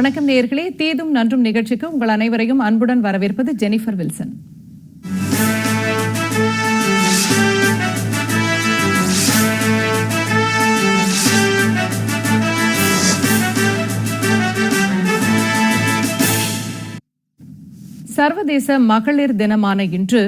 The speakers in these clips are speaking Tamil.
வணக்கம் நேர்களே. தீதும் நன்றும் நிகழ்ச்சிக்கு உங்கள் அனைவரையும் அன்புடன் வரவேற்பது ஜெனிஃபர் வில்சன். சர்வதேச மகளிர் தினமான இன்று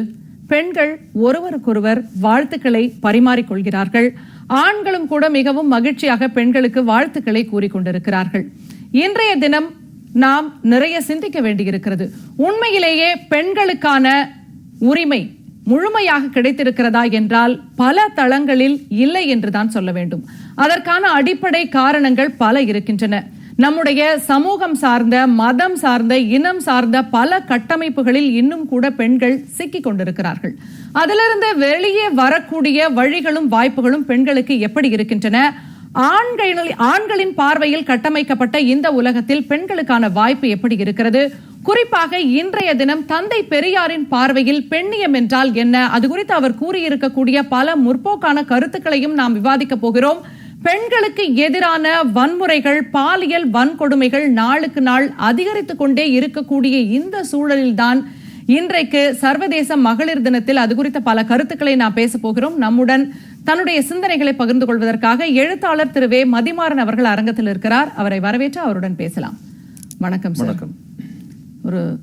பெண்கள் ஒருவருக்கொருவர் வாழ்த்துக்களை பரிமாறிக்கொள்கிறார்கள் ஆண்களும் கூட மிகவும் மகிழ்ச்சியாக பெண்களுக்கு வாழ்த்துக்களை கூறிக்கொண்டிருக்கிறார்கள் இன்றைய தினம் நாம் நிறைய சிந்திக்க வேண்டியிருக்கிறது. உண்மையிலேயே பெண்களுக்கான உரிமை முழுமையாக கிடைத்திருக்கிறதா என்றால் பல தளங்களில் இல்லை என்றுதான் சொல்ல வேண்டும். அதற்கான அடிப்படை காரணங்கள் பல இருக்கின்றன. நம்முடைய சமூகம் சார்ந்த மதம் சார்ந்த இனம் சார்ந்த பல கட்டமைப்புகளில் இன்னும் கூட பெண்கள் சிக்கிக் கொண்டிருக்கிறார்கள். அதிலிருந்து வெளியே வரக்கூடிய வழிகளும் வாய்ப்புகளும் பெண்களுக்கு எப்படி இருக்கின்றன? ஆண்கள் ஆண்களின் பார்வையில் கட்டமைக்கப்பட்ட இந்த உலகத்தில் பெண்களுக்கான வாய்ப்பு எப்படி இருக்கிறது? குறிப்பாக இன்றைய தினம் தந்தை பெரியாரின் பார்வையில் பெண்ணியம் என்றால் என்ன? அது குறித்து அவர் கூறியிருக்கக்கூடிய பல முற்போக்கான கருத்துக்களையும் நாம் விவாதிக்க போகிறோம். பெண்களுக்கு எதிரான வன்முறைகள் பாலியல் வன்கொடுமைகள் நாளுக்கு நாள் அதிகரித்துக் கொண்டே இருக்கக்கூடிய இந்த சூழலில்தான் இன்றைக்கு சர்வதேச மகளிர் தினத்தில் அது குறித்த பல கருத்துக்களை நாம் பேச போகிறோம். நம்முடன் தன்னுடைய சிந்தனைகளை பகிர்ந்து கொள்வதற்காக எழுத்தாளர் திரு வே. மதிமாறன் அவர்கள் அரங்கத்தில் இருக்கிறார். அவரை வரவேற்று அவருடன் பேசலாம். வணக்கம் வணக்கம். ஒரு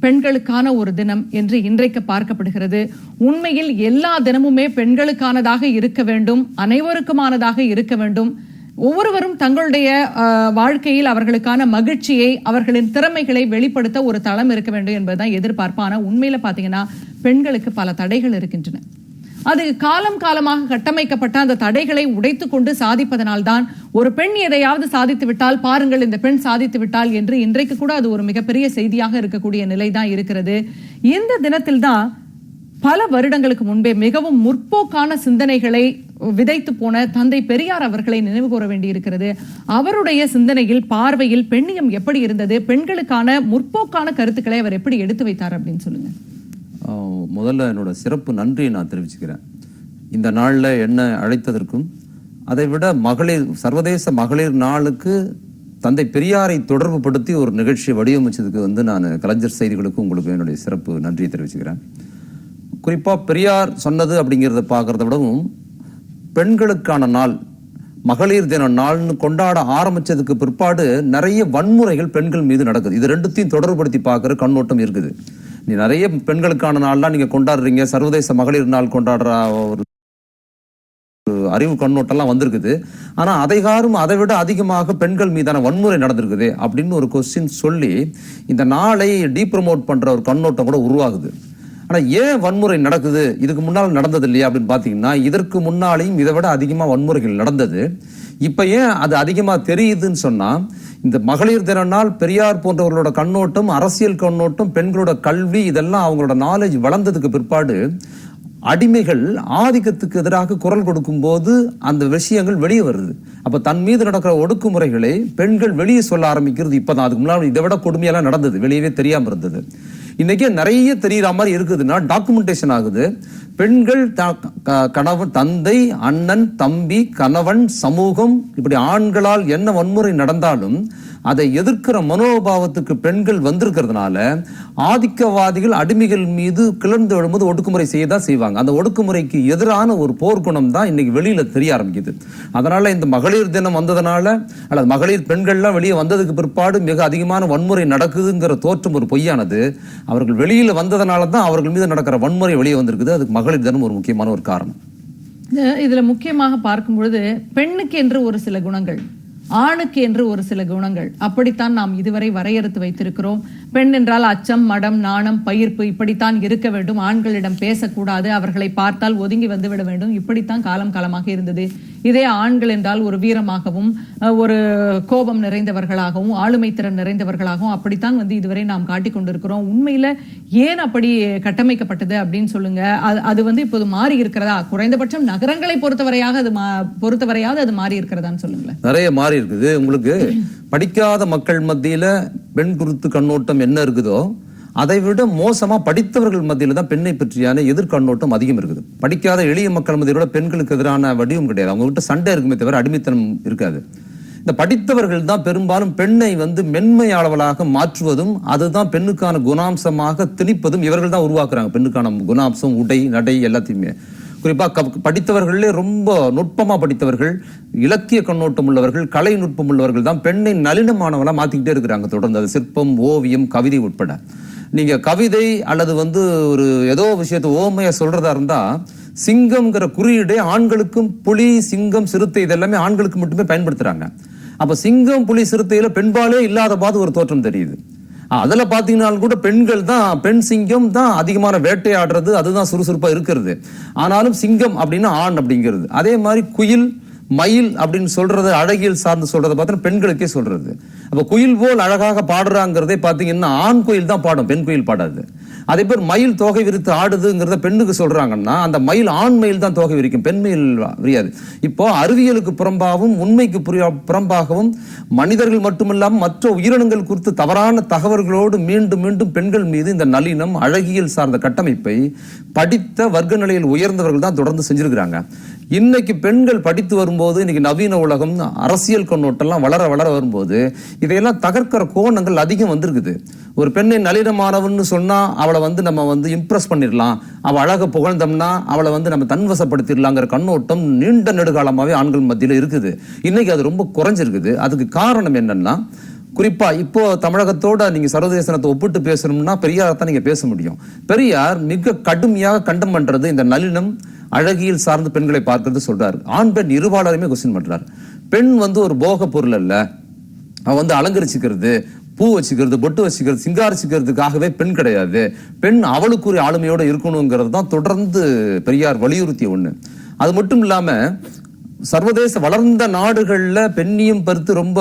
பெண்களுக்கான ஒரு தினம் என்று இன்றைக்கு பார்க்கப்படுகிறது. உண்மையில் எல்லா தினமுமே பெண்களுக்கானதாக இருக்க வேண்டும். அனைவருக்குமானதாக இருக்க வேண்டும். ஒவ்வொருவரும் தங்களுடைய வாழ்க்கையில் அவர்களுக்கான மகிழ்ச்சியை அவர்களின் திறமைகளை வெளிப்படுத்த ஒரு தளம் இருக்க வேண்டும் என்பதுதான் எதிர்பார்ப்பு. ஆனா உண்மையில பாத்தீங்கன்னா பெண்களுக்கு பல தடைகள் இருக்கின்றன. அது காலம் காலமாக கட்டமைக்கப்பட்ட அந்த தடைகளை உடைத்து கொண்டு சாதிப்பதனால்தான் ஒரு பெண் எதையாவது சாதித்து விட்டால் பாருங்கள் இந்த பெண் சாதித்து விட்டால் என்று இன்றைக்கு கூட அது ஒரு மிகப்பெரிய செய்தியாக இருக்கக்கூடிய நிலைதான் இருக்கிறது. இந்த தினத்தில் தான் பல வருடங்களுக்கு முன்பே மிகவும் முற்போக்கான சிந்தனைகளை விதைத்து போன தந்தை பெரியார் அவர்களை நினைவு கூற வேண்டியிருக்கிறது. அவருடைய சிந்தனையில் பார்வையில் பெண்ணியம் எப்படி இருந்தது? பெண்களுக்கான முற்போக்கான கருத்துக்களை அவர் எப்படி எடுத்து வைத்தார் அப்படின்னு சொல்லுங்க. முதல்ல என்னோட சிறப்பு நன்றியை நான் தெரிவிச்சுக்கிறேன். இந்த நாளில் என்னை அழைத்ததற்கும் அதை விட மகளிர் சர்வதேச மகளிர் நாளுக்கு தந்தை பெரியாரை தொடர்பு படுத்தி ஒரு நிகழ்ச்சியை வடிவமைச்சதுக்கு வந்து நான் கலைஞர் செய்திகளுக்கும் உங்களுக்கு என்னுடைய சிறப்பு நன்றியை தெரிவிச்சுக்கிறேன். குறிப்பாக பெரியார் சொன்னது அப்படிங்கிறத பார்க்குறத விடவும் பெண்களுக்கான நாள் மகளிர் தின நாள்னு கொண்டாட ஆரம்பித்ததுக்கு பிற்பாடு நிறைய வன்முறைகள் பெண்கள் மீது நடக்குது. இது ரெண்டுத்தையும் தொடர்புபடுத்தி பார்க்குற கண்ணோட்டம் இருக்குது. நீ நிறைய பெண்களுக்கான நாள்லாம் நீங்கள் கொண்டாடுறீங்க. சர்வதேச மகளிர் நாள் கொண்டாடுற ஒரு ஒரு அறிவு கண்ணோட்டம்லாம் வந்திருக்குது. ஆனால் அதைகாரும் அதை விட அதிகமாக பெண்கள் மீதான வன்முறை நடந்திருக்குது அப்படின்னு ஒரு கொஸ்டின் சொல்லி இந்த நாளை டீப்ரமோட் பண்ணுற ஒரு கண்ணோட்டம் கூட உருவாகுது. ஆனால் ஏன் வன்முறை நடக்குது? இதுக்கு முன்னால் நடந்தது இல்லையா அப்படின்னு பார்த்தீங்கன்னா இதற்கு முன்னாலேயும் இதை விட அதிகமாக வன்முறைகள் நடந்தது. இப்போ ஏன் அது அதிகமாக தெரியுதுன்னு சொன்னால் இந்த மகளிர் தின நாள் பெரியார் போன்றவர்களோட கண்ணோட்டம் அரசியல் கண்ணோட்டம் பெண்களோட கல்வி இதெல்லாம் அவங்களோட நாலேஜ் வளர்ந்ததுக்கு பிற்பாடு அடிமைகள் ஆதிக்கத்துக்கு எதிராக குரல் கொடுக்கும்போது அந்த விஷயங்கள் வெளியே வருது. அப்ப தன் மீது நடக்கிற ஒடுக்குமுறைகளை பெண்கள் வெளியே சொல்ல ஆரம்பிக்கிறது இப்பதான். அதுக்கு முன்னாடி இதை விட கொடுமையெல்லாம் நடந்தது. வெளியவே தெரியாம இருந்தது. இன்னைக்கு நிறைய தெரியற மாதிரி இருக்குதுன்னா டாக்குமெண்டேஷன் ஆகுது. பெண்கள் த- க- கணவன் தந்தை அண்ணன் தம்பி கணவன் சமூகம் இப்படி ஆண்களால் என்ன வன்முறை நடந்தாலும் அதை எதிர்க்கிற மனோபாவத்துக்கு பெண்கள் வந்திருக்கிறதுனால ஆதிக்கவாதிகள் அடிமைகள் மீது கிளர்ந்து எழும்போது ஒடுக்குமுறை செய்ய தான் செய்வாங்க. அந்த ஒடுக்குமுறைக்கு எதிரான ஒரு போர்க்குணம் தான் இன்னைக்கு வெளியில தெரிய ஆரம்பிக்குது. அதனால இந்த மகளிர் தினம் வந்ததுனால அல்லது மகளிர் பெண்கள்லாம் வெளியே வந்ததுக்கு பிற்பாடு மிக அதிகமான வன்முறை நடக்குதுங்கிற தோற்றம் ஒரு பொய்யானது. அவர்கள் வெளியில வந்ததுனால தான் அவர்கள் மீது நடக்கிற வன்முறை வெளியே வந்திருக்குது. அதுக்கு மகளிர் தினம் ஒரு முக்கியமான ஒரு காரணம். இதில் இதுல முக்கியமாக பார்க்கும் பொழுது பெண்ணுக்கு என்று ஒரு சில குணங்கள். ஆணுக்கு என்று ஒரு சில குணங்கள். அப்படித்தான் நாம் இதுவரை வரையறுத்து வைத்திருக்கிறோம். பெண் என்றால் அச்சம் மடம் நாணம் பயிர்ப்பு இப்படித்தான் இருக்க வேண்டும். ஆண்களிடம் பேசக்கூடாது. அவர்களை பார்த்தால் ஒதுங்கி வந்துவிட வேண்டும். இப்படித்தான் காலம் காலமாக இருந்தது. இதே ஆண்கள் என்றால் ஒரு வீரமாகவும் ஒரு கோபம் நிறைந்தவர்களாகவும் ஆளுமை திறன் நிறைந்தவர்களாகவும் அப்படித்தான் வந்து இதுவரை நாம் காட்டிக் கொண்டிருக்கிறோம். உண்மையில ஏன் அப்படி கட்டமைக்கப்பட்டது அப்படின்னு சொல்லுங்க. அது- அது வந்து இப்போது மாறி இருக்கிறதா? குறைந்தபட்சம் நகரங்களை பொறுத்தவரையாக அது மா- பொறுத்தவரையாவது அது மாறி இருக்கிறதான்னு சொல்லுங்களேன். நிறைய மாறி இருக்குது. உங்களுக்கு படிக்காத மக்கள் மத்தியில பெண் குறித்து கண்ணோட்டம் என்ன இருக்குதோ அதை விட மோசமா படித்தவர்கள் மத்தியில தான் பெண்ணை பற்றியான எதிர்கண்ணோட்டம் அதிகம் இருக்குது. படிக்காத எளிய மக்கள் மத்தியில விட பெண்களுக்கு எதிரான வடிவம் கிடையாது. அவங்க கிட்ட சண்டை இருக்குமே தவிர அடிமைத்தனம் இருக்காது. இந்த படித்தவர்கள் தான் பெரும்பாலும் பெண்ணை வந்து மென்மையாளவளாக மாற்றுவதும் அதுதான் பெண்ணுக்கான குணாம்சமாக திணிப்பதும் இவர்கள் தான் உருவாக்குறாங்க. பெண்ணுக்கான குணாம்சம் உடை நடை எல்லாத்தையுமே. குறிப்பாக க- படித்தவர்களே ரொம்ப நுட்பமாக படித்தவர்கள் இலக்கிய கண்ணோட்டம் உள்ளவர்கள் கலை நுட்பம் உள்ளவர்கள் தான் பெண்ணை நளினமானவனாக மாற்றிக்கிட்டே இருக்கிறாங்க. தொடர்ந்து அது சிற்பம் ஓவியம் கவிதை உட்பட. நீங்கள் கவிதை அல்லது வந்து ஒரு ஏதோ விஷயத்தை ஓமையாக சொல்கிறதா இருந்தால் சிங்கம்ங்கிற குறியீடே ஆண்களுக்கும் புலி சிங்கம் சிறுத்தை இதெல்லாமே ஆண்களுக்கு மட்டுமே பயன்படுத்துகிறாங்க அப்போ சிங்கம் புலி சிறுத்தையில் பெண்பாலே இல்லாத பாது ஒரு தோற்றம் தெரியுது. அதில் பார்த்தீங்கன்னாலும் கூட பெண்கள் தான் பெண் சிங்கம் தான் அதிகமான வேட்டையாடுறது அதுதான் சுறுசுறுப்பாக இருக்கிறது. ஆனாலும் சிங்கம் அப்படின்னா ஆண் அப்படிங்கிறது. அதே மாதிரி குயில் மயில் அப்படின்னு சொல்றது அழகியல் சார்ந்து சொல்றதை பார்த்தா பெண்களுக்கே சொல்றது. அப்போ குயில் போல் அழகாக பாடுறாங்கிறதே பார்த்தீங்கன்னா ஆண் குயில் தான் பாடும் பெண் குயில் பாடாது. அதே பேர் மயில் தோகை விரித்து ஆடுதுங்கிறத பெண்ணுக்கு சொல்றாங்கன்னா அந்த மயில் ஆண் மயில் தான் தோகை விரிக்கும் பெண் மயில் விரியாது. இப்போ அறிவியலுக்கு புறம்பாகவும் உண்மைக்கு புறம்பாகவும் மனிதர்கள் மட்டுமில்லாமல் மற்ற உயிரினங்கள் குறித்து தவறான தகவல்களோடு மீண்டும் மீண்டும் பெண்கள் மீது இந்த நளினம் அழகியல் சார்ந்த கட்டமைப்பை படித்த வர்க்க நிலையில் உயர்ந்தவர்கள் தான் தொடர்ந்து செஞ்சிருக்கிறாங்க. இன்னைக்கு பெண்கள் படித்து வரும்போது இன்னைக்கு நவீன உலகம் அரசியல் கண்ணோட்டம்லாம் வளர வளர வரும்போது இதையெல்லாம் தகர்க்கிற கோணங்கள் அதிகம் வந்திருக்குது. ஒரு பெண்ணை நளினமானவன்னு சொன்னால் அவளை வந்து நம்ம வந்து இம்ப்ரெஸ் பண்ணிடலாம். அவள் அழக புகழ்ந்தோம்னா அவளை வந்து நம்ம தன்வசப்படுத்திடலாங்கிற கண்ணோட்டம் நீண்ட நெடுகாலமாகவே ஆண்கள் மத்தியில் இருக்குது. இன்னைக்கு அது ரொம்ப குறைஞ்சிருக்குது. அதுக்கு காரணம் என்னன்னா குறிப்பாக இப்போ தமிழகத்தோட நீங்கள் சர்வதேசனத்தை ஒப்பிட்டு பேசணும்னா பெரியார் தான் நீங்கள் பேச முடியும். பெரியார் மிக கடுமையாக கண்டம் பண்ணுறது இந்த நளினம் அழகியல் சார்ந்த பெண்களை பார்க்கறது சொல்றாரு. ஆண் பெண் இருபாலருமே கொஸ்டின் பண்றாரு. பெண் வந்து ஒரு போக பொருள் அல்ல. அவன் வந்து அலங்கரிச்சுக்கிறது பூ வச்சுக்கிறது பொட்டு வச்சுக்கிறது சிங்காரிச்சுக்கிறதுக்காகவே பெண் கிடையாது. பெண் அவளுக்குரிய ஆளுமையோட இருக்கணுங்கிறது தான் தொடர்ந்து பெரியார் வலியுறுத்திய ஒண்ணு. அது மட்டும் இல்லாம சர்வதேச வளர்ந்த நாடுகளில் பெண்ணியம் பருத்து ரொம்ப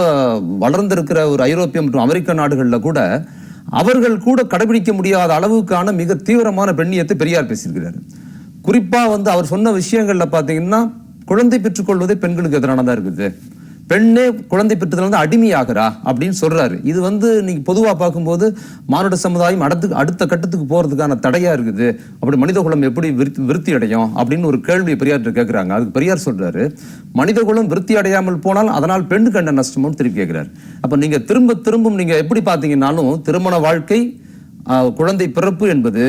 வளர்ந்திருக்கிற ஒரு ஐரோப்பிய மற்றும் அமெரிக்க நாடுகளில் கூட அவர்கள் கூட கடைபிடிக்க முடியாத அளவுக்கான மிக தீவிரமான பெண்ணியத்தை பெரியார் பேசியிருக்கிறார். குறிப்பாக வந்து அவர் சொன்ன விஷயங்களில் பார்த்தீங்கன்னா குழந்தை பெற்றுக்கொள்வதே பெண்களுக்கு எதிரானதா இருக்குது. பெண்ணே குழந்தை பெற்றதுல வந்து அடிமையாகிறா அப்படின்னு சொல்றாரு. இது வந்து நீங்க பொதுவாக பார்க்கும்போது மானுட சமுதாயம் அடுத்து அடுத்த கட்டத்துக்கு போறதுக்கான தடையா இருக்குது. அப்படி மனித குலம் எப்படி விருத்தி விருத்தி அடையும் அப்படின்னு ஒரு கேள்வி பெரியார்கிட்ட கேட்கிறாங்க அதுக்கு பெரியார் சொல்றாரு மனித குலம் விருத்தி அடையாமல் போனால் அதனால் பெண்ணுக்கு என்ன நஷ்டமும் திருப்பி கேட்கிறார் அப்ப நீங்க திரும்ப திரும்பும் நீங்க எப்படி பார்த்தீங்கன்னாலும் திருமண வாழ்க்கை குழந்தை பிறப்பு என்பது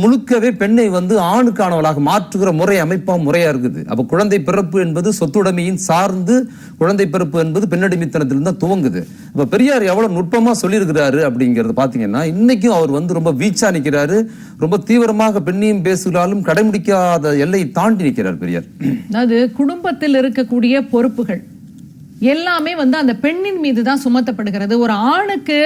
முழுக்கவே பெண்ணை வந்து ஆணுக்கானவளாக மாற்றுகிற முறை அமைப்பா முறையா இருக்குது. அப்ப குழந்தை பிறப்பு என்பது சொத்துடைமையின் சார்ந்து குழந்தை பிறப்பு என்பது பெண்ணடிமைத்தனத்திலிருந்து தான் துவங்குது. அப்ப பெரியார் எவ்வளவு நுட்பமா சொல்லியிருக்கிறாரு அப்படிங்கறது பாத்தீங்கன்னா இன்னைக்கும் அவர் வந்து ரொம்ப வீச்சா நிக்கிறாரு. ரொம்ப தீவிரமாக பெண்ணையும் பேசுகிறாலும் கடைபிடிக்காத எல்லையை தாண்டி நிற்கிறார் பெரியார். அதாவது குடும்பத்தில் இருக்கக்கூடிய பொறுப்புகள். எல்லாமே வந்து அந்த பெண்ணின் மீது தான் சுமத்தப்படுகிறது. ஒரு ஆணுக்கு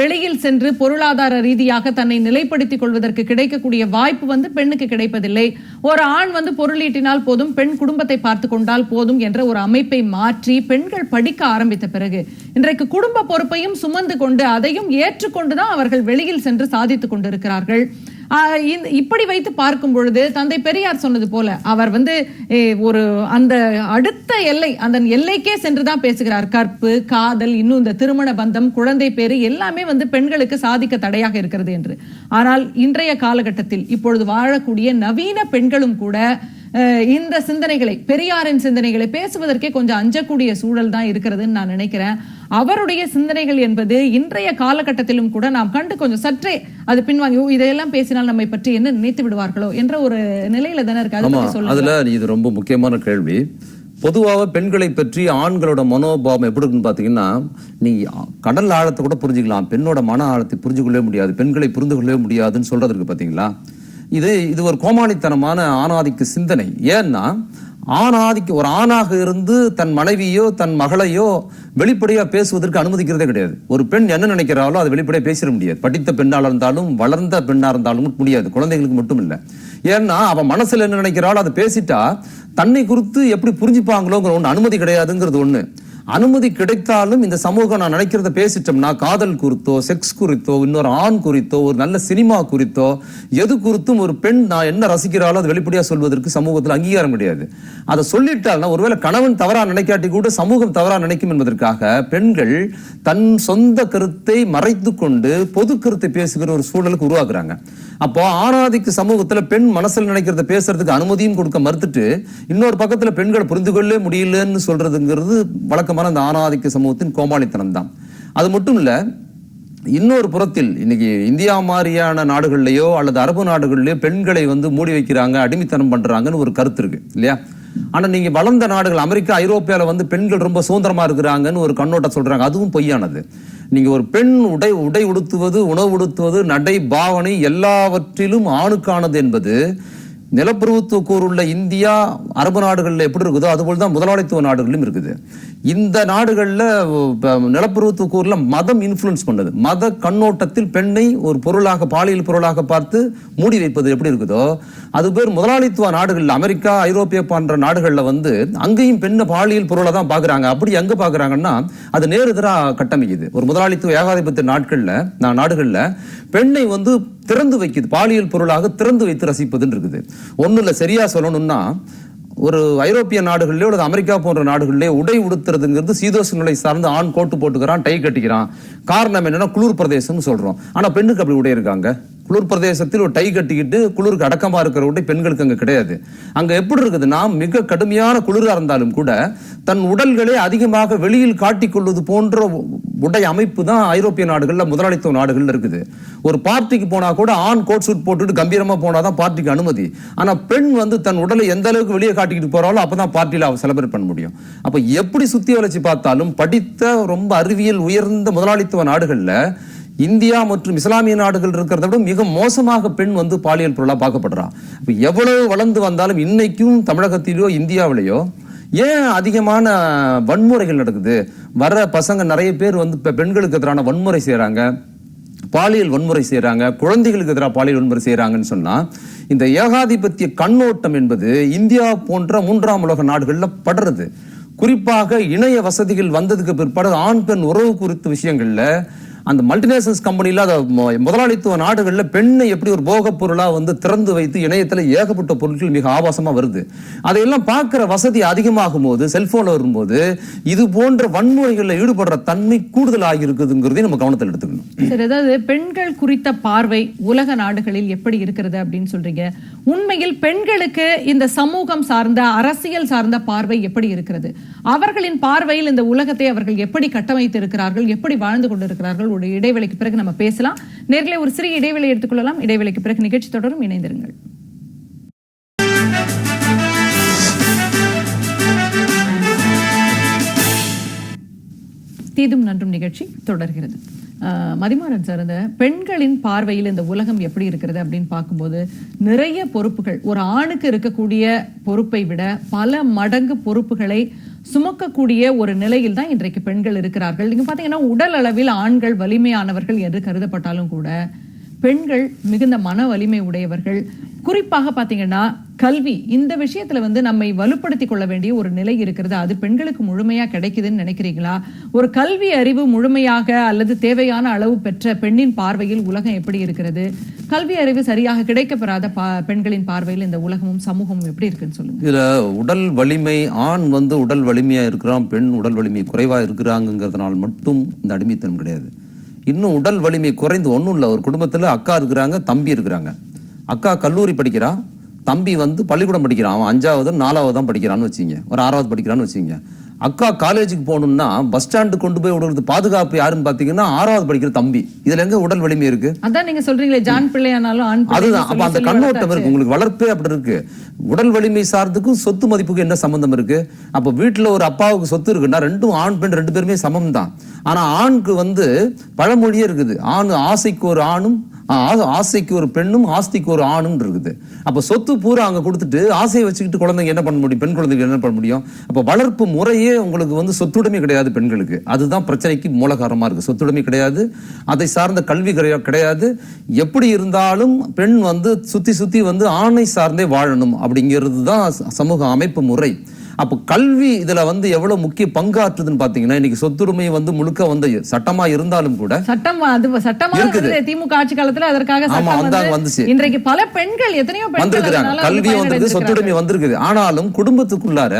வெளியில் சென்று பொருளாதார ரீதியாக தன்னை நிலைப்படுத்திக் கொள்வதற்கு கிடைக்கக்கூடிய வாய்ப்பு வந்து பெண்ணுக்கு கிடைப்பதில்லை. ஒரு ஆண் வந்து பொருளீட்டினால் போதும் பெண் குடும்பத்தை பார்த்து கொண்டால் போதும் என்ற ஒரு அமைப்பை மாற்றி பெண்கள் படிக்க ஆரம்பித்த பிறகு இன்றைக்கு குடும்ப பொறுப்பையும் சுமந்து கொண்டு அதையும் ஏற்றுக்கொண்டுதான் அவர்கள் வெளியில் சென்று சாதித்துக் கொண்டிருக்கிறார்கள். இப்படி வைத்து பார்க்கும் பொழுது தந்தை பெரியார் சொன்னது போல அவர் வந்து ஒரு அந்த அடுத்த எல்லை அந்த எல்லைக்கே சென்றுதான் பேசுகிறார். கற்பு காதல் இன்னும் இந்த திருமண பந்தம் குழந்தை பேரு எல்லாமே வந்து பெண்களுக்கு சாதிக்க தடையாக இருக்கிறது என்று. ஆனால் இன்றைய காலகட்டத்தில் இப்பொழுது வாழக்கூடிய நவீன பெண்களும் கூட இந்த சிந்தனைகளை பெரியாரின் சிந்தனைகளை பேசுவதற்கே கொஞ்சம் அஞ்சக்கூடிய சூழல் தான் இருக்கிறதுன்னு நான் நினைக்கிறேன். அவருடைய சிந்தனைகள் என்பது இன்றைய காலகட்டத்திலும் கூட நாம் கண்டு கொஞ்சம் சற்றே அது பின்வாங்கி "ஓ, இதையெல்லாம் பேசினால் நம்மை பற்றி என்ன நினைத்து விடுவார்களோ? என்ற ஒரு நிலையில தானே இருக்கு. அதுல இது ரொம்ப முக்கியமான கேள்வி. பொதுவாக பெண்களை பற்றி ஆண்களோட மனோபாவம் எப்படி இருக்குன்னு பாத்தீங்கன்னா நீங்க கடல் ஆழத்தை கூட புரிஞ்சுக்கலாம் பெண்ணோட மன ஆழத்தை புரிஞ்சு கொள்ளவே முடியாது பெண்களை புரிந்து கொள்ளவே முடியாதுன்னு சொல்றது இருக்கு பாத்தீங்களா? இது இது ஒரு கோமாளித்தனமான ஆணாதிக்கு சிந்தனை. ஏன்னா ஆணாதிக்கு ஒரு ஆணாக இருந்து தன் மனைவியோ தன் மகளையோ வெளிப்படையாக பேசுவதற்கு அனுமதிக்கிறதே கிடையாது. ஒரு பெண் என்ன நினைக்கிறாளோ அதை வெளிப்படையாக பேசிட முடியாது. படித்த பெண்ணாக இருந்தாலும் வளர்ந்த பெண்ணா இருந்தாலும் முடியாது. குழந்தைகளுக்கு மட்டும் இல்லை. ஏன்னா அவன் மனசுல என்ன நினைக்கிறாளோ அதை பேசிட்டா தன்னை குறித்து எப்படி புரிஞ்சுப்பாங்களோங்கிற ஒன்று அனுமதி கிடையாதுங்கிறது ஒன்று அனுமதி கிடைத்தாலும் இந்த சமூகம் நான் நினைக்கிறத பேசிட்டோம்னா காதல் குறித்தோ செக்ஸ் குறித்தோ இன்னொரு ஆண் குறித்தோ ஒரு நல்ல சினிமா குறித்தோ எது குறித்தும் ஒரு பெண் நான் என்ன ரசிக்கிறாளோ அது வெளிப்படையாக சொல்வதற்கு சமூகத்தில் அங்கீகாரம் கிடையாது. அதை சொல்லிட்டால்னா ஒருவேளை கணவன் தவறாக நினைக்காட்டி கூட சமூகம் தவறாக நினைக்கும் என்பதற்காக பெண்கள் தன் சொந்த கருத்தை மறைத்து கொண்டு பொது கருத்தை பேசுகிற ஒரு சூழலுக்கு உருவாக்குறாங்க. அப்போ ஆணாதிக்கு சமூகத்துல பெண் மனசுல நினைக்கிறத பேசுறதுக்கு அனுமதியும் கொடுக்க மறுத்துட்டு இன்னொரு பக்கத்துல பெண்களை புரிந்து கொள்ளவே முடியலன்னு சொல்றதுங்கிறது வழக்கமான அந்த ஆணாதிக்க சமூகத்தின் கோமாளித்தனம் தான் அது மட்டும் இல்ல இன்னொரு புறத்தில் இன்னைக்கு இந்தியா மாதிரியான நாடுகள்லையோ அல்லது அரபு நாடுகள்லையோ பெண்களை வந்து மூடி வைக்கிறாங்க அடிமைத்தனம் பண்றாங்கன்னு ஒரு கருத்து இருக்கு இல்லையா? ஆனா நீங்க வளர்ந்த நாடுகள் அமெரிக்கா ஐரோப்பியால வந்து பெண்கள் ரொம்ப சுதந்திரமா இருக்கிறாங்கன்னு ஒரு கண்ணோட்டம் சொல்றாங்க. அதுவும் பொய்யானது. நீங்கள் ஒரு பெண் உடை உடை உடுத்துவது உணவு உடுத்துவது நடை பாவனை எல்லாவற்றிலும் ஆணுக்கானது என்பது நிலப்பிரபுத்துவ கூறுள்ள இந்தியா அரபு நாடுகளில் எப்படி இருக்குதோ அதுபோல் தான் முதலாளித்துவ நாடுகளிலும் இருக்குது. இந்த நாடுகளில் நிலப்பிரபுத்துவ கூறில் மதம் இன்ஃப்ளூயன்ஸ் பண்ணுது. மத கண்ணோட்டத்தில் பெண்ணை ஒரு பொருளாக பாலியல் பொருளாக பார்த்து மூடி வைப்பது எப்படி இருக்குதோ அது பேர் முதலாளித்துவ நாடுகளில் அமெரிக்கா ஐரோப்பிய போன்ற நாடுகளில் வந்து அங்கேயும் பெண்ணை பாலியல் பொருளை தான் பார்க்குறாங்க. அப்படி எங்கே பார்க்குறாங்கன்னா அது நேரெதிராக கட்டமைக்குது. ஒரு முதலாளித்துவ ஏகாதிபத்திய நாட்களில் நான் நாடுகளில் பெண்ணை வந்து திறந்து வைக்குது. பாலியல் பொருளாக திறந்து வைத்து ரசிப்பதுன்னு இருக்குது ஒன்றும் இல்லை சரியாக சொல்லணும்னா ஒரு ஐரோப்பிய நாடுகளிலே அல்லது அமெரிக்கா போன்ற நாடுகளிலே உடை உடுத்துறதுங்கிறது சீதோஷ சார்ந்து ஆண் கோட்டு போட்டுக்கிறான் டை கட்டிக்கிறான். காரணம் என்னன்னா குளிர் பிரதேசம்னு சொல்றோம். ஆனா பெண்ணுக்கு அப்படி உடை இருக்காங்க. குளிர் பிரதேசத்தில் ஒரு டை கட்டிக்கிட்டு குளிருக்கு அடக்கமா இருக்கிற உடை பெண்களுக்கு அங்க கிடையாது. அங்க எப்படி இருக்குதுன்னா மிக கடுமையான குளிராக இருந்தாலும் கூட தன் உடல்களை அதிகமாக வெளியில் காட்டிக்கொள்வது போன்ற உடை அமைப்பு தான் ஐரோப்பிய நாடுகளில் முதலாளித்துவ நாடுகள்ல இருக்குது. ஒரு பார்ட்டிக்கு போனா கூட ஆண் கோட் சூட் போட்டுட்டு கம்பீரமா போனாதான் பார்ட்டிக்கு அனுமதி. ஆனா பெண் வந்து தன் உடலை எந்த அளவுக்கு வெளியே காட்டிக்கிட்டு போறாளோ அப்பதான் பார்ட்டியில அவ செலிப்ரேட் பண்ண முடியும். அப்ப எப்படி சுத்தி வளர்ச்சி பார்த்தாலும் படித்த ரொம்ப அறிவியல் உயர்ந்த முதலாளித்துவ நாடுகள்ல இந்தியா மற்றும் இஸ்லாமிய நாடுகள் இருக்கிறத விட மிக மோசமாக பெண் வந்து பாலியல் பொருளாக பார்க்கப்படுறான் இப்போ எவ்வளவு வளர்ந்து வந்தாலும் இன்னைக்கும் தமிழகத்திலேயோ இந்தியாவிலேயோ ஏன் அதிகமான வன்முறைகள் நடக்குது? வர்ற பசங்க நிறைய பேர் வந்து இப்போ பெண்களுக்கு எதிரான வன்முறை செய்கிறாங்க பாலியல் வன்முறை செய்கிறாங்க குழந்தைகளுக்கு எதிராக பாலியல் வன்முறை செய்கிறாங்கன்னு சொன்னால் இந்த ஏகாதிபத்திய கண்ணோட்டம் என்பது இந்தியா போன்ற மூன்றாம் உலக நாடுகளில் படுறது. குறிப்பாக இணைய வசதிகள் வந்ததுக்கு பிற்பாடு ஆண் பெண் உறவு குறித்த விஷயங்களில் அந்த மல்டிநேஷனல்ஸ் கம்பெனியில் அதை முதலாளித்துவ நாடுகளில் பெண்ணை எப்படி ஒரு போகப் பொருளாக வந்து திறந்து வைத்து இணையத்தில் ஏகப்பட்ட பொருட்கள் மிக ஆபாசமாக வருது. அதையெல்லாம் பார்க்குற வசதி அதிகமாகும் போது செல்ஃபோனில் வரும்போது இது போன்ற வன்முறைகளில் ஈடுபடுற தன்மை கூடுதலாக இருக்குதுங்கிறதையும் நம்ம கவனத்தில் எடுத்துக்கணும். சார் அதாவது பெண்கள் குறித்த பார்வை உலக நாடுகளில் எப்படி இருக்கிறது அப்படின்னு சொல்றீங்க. உண்மையில் பெண்களுக்கு இந்த சமூகம் சார்ந்த அரசியல் சார்ந்த பார்வை எப்படி இருக்கிறது? அவர்களின் பார்வையில் இந்த உலகத்தை அவர்கள் எப்படி கட்டமைத்து இருக்கிறார்கள் எப்படி வாழ்ந்து கொண்டிருக்கிறார்கள்? ஒரு இடைவெளிக்கு பிறகு நம்ம பேசலாம். நேரில் ஒரு சிறிய இடைவெளி எடுத்துக்கொள்ளலாம் இடைவெளிக்கு பிறகு நிகழ்ச்சி தொடரும். இணைந்திருங்கள். தீதும் நன்றும் நிகழ்ச்சி தொடர்கிறது. மதிமாறன் சார் இந்த பெண்களின் பார்வையில் இந்த உலகம் எப்படி இருக்கிறது அப்படின்னு பார்க்கும்போது நிறைய பொறுப்புகள் ஒரு ஆணுக்கு இருக்கக்கூடிய பொறுப்பை விட பல மடங்கு பொறுப்புகளை சுமக்கக்கூடிய ஒரு நிலையில் தான் இன்றைக்கு பெண்கள் இருக்கிறார்கள். நீங்க பாத்தீங்கன்னா உடல் அளவில் ஆண்கள் வலிமையானவர்கள் என்று கருதப்பட்டாலும் கூட பெண்கள் மிகுந்த மன வலிமை உடையவர்கள். குறிப்பாக பாத்தீங்கன்னா கல்வி இந்த விஷயத்துல வந்து நம்மை வலுப்படுத்திக் கொள்ள வேண்டிய ஒரு நிலை இருக்கிறது. அது பெண்களுக்கு முழுமையா கிடைக்குதுன்னு நினைக்கிறீங்களா? ஒரு கல்வி அறிவு முழுமையாக அல்லது தேவையான அளவு பெற்ற பெண்ணின் பார்வையில் உலகம் எப்படி இருக்கிறது? கல்வி அறிவு சரியாக கிடைக்கப்பெறாத பா- பெண்களின் பார்வையில் இந்த உலகமும் சமூகமும் எப்படி இருக்குன்னு சொல்லுங்க. இதுல உடல் வலிமை ஆண் வந்து உடல் வலிமையா இருக்கிறான் பெண் உடல் வலிமை குறைவா இருக்கிறாங்கிறதுனால மட்டும் இந்த அடிமைத்தனம் கிடையாது. இன்னும் உடல் வலிமை குறைந்து ஒன்றும் இல்லை. ஒரு குடும்பத்தில் அக்கா இருக்கிறாங்க தம்பி இருக்கிறாங்க. அக்கா கல்லூரி படிக்கிறா தம்பி வந்து பள்ளிக்கூடம் படிக்கிறான். அவன் அஞ்சாவது நாலாவது தான் படிக்கிறான்னு வச்சுங்க ஒரு ஆறாவது படிக்கிறான்னு வச்சுங்க அக்கா காலேஜுக்கு போகணும்னா பஸ் ஸ்டாண்டு கொண்டு போய் விடுறது பாதுகாப்பு யாருன்னு பாத்தீங்கன்னா ஆறாவது படிக்கிற தம்பி. இதுல எங்க உடல் வலிமை இருக்கு? அதான் நீங்க சொல்றீங்களே ஜான் பிள்ளையானாலும் அதுதான். அப்ப அந்த கண்ணோட்டம். இருக்கு. உங்களுக்கு வளர்ப்பே அப்படி இருக்கு. உடல் வலிமை சார்ந்துக்கும் சொத்து மதிப்புக்கும் என்ன சம்பந்தம் இருக்கு? அப்ப வீட்டுல ஒரு அப்பாவுக்கு சொத்து இருக்குன்னா ரெண்டும் ஆண் பெண் ரெண்டு பேருமே சமம் தான் ஆனா ஆணுக்கு வந்து பழமொழியே இருக்குது. ஆண் ஆசைக்கு ஒரு ஆணும் ஆசைக்கு ஒரு பெண்ணும் ஆஸ்திக்கு ஒரு ஆணும் இருக்குது. அப்போ சொத்து பூரா அங்கே கொடுத்துட்டு ஆசையை வச்சுக்கிட்டு குழந்தைங்க என்ன பண்ண முடியும்? பெண் குழந்தைங்க என்ன பண்ண முடியும்? அப்போ வளர்ப்பு முறையே உங்களுக்கு வந்து சொத்துடைமை கிடையாது பெண்களுக்கு. அதுதான் பிரச்சனைக்கு மூலகாரமாக இருக்குது சொத்துடைமை கிடையாது. அதை சார்ந்த கல்வி கிடையாது. எப்படி இருந்தாலும் பெண் வந்து சுற்றி சுற்றி வந்து ஆணை சார்ந்தே வாழணும் அப்படிங்கிறது தான் சமூக அமைப்பு முறை. அப்போ கல்வி இதுல வந்து எவ்வளவு முக்கிய பங்காற்றுதுன்னு பாத்தீங்கன்னா இன்னைக்கு சொத்துரிமை வந்து முழுக்க வந்து சட்டமா இருந்தாலும் கூட சட்டம் அது சட்டமா இருக்குது. திமுக ஆட்சி காலத்துல அதற்காக ஆமா, வந்தாங்க, வந்து வந்துச்சு. இன்றைக்கு பல பெண்கள் எத்தனையோ வந்திருக்கிறாங்க கல்வி வந்திருக்கு. சொத்துடைமை வந்திருக்குது ஆனாலும் குடும்பத்துக்குள்ளார